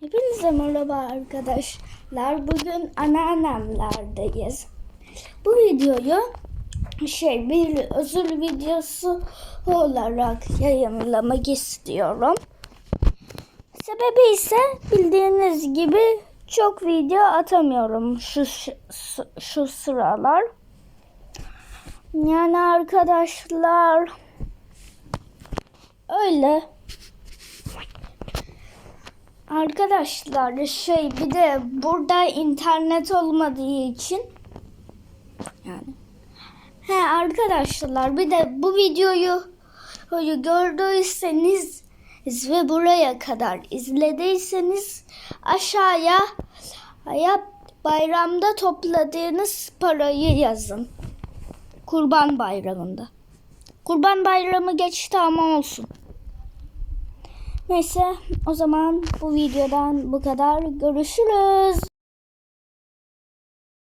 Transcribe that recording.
Hepinize merhaba arkadaşlar. Bugün anneannemlerdeyiz. Bu videoyu şey bir özür videosu olarak yayınlamak istiyorum. Sebebi ise bildiğiniz gibi çok video atamıyorum şu şu, şu sıralar. Yani arkadaşlar öyle. Arkadaşlar şey bir de burada internet olmadığı için yani he arkadaşlar bir de bu videoyu gördüyseniz ve buraya kadar izlediyseniz aşağıya ya bayramda topladığınız parayı yazın. Kurban bayramında. Kurban bayramı geçti ama olsun. Neyse o zaman bu videodan bu kadar. Görüşürüz.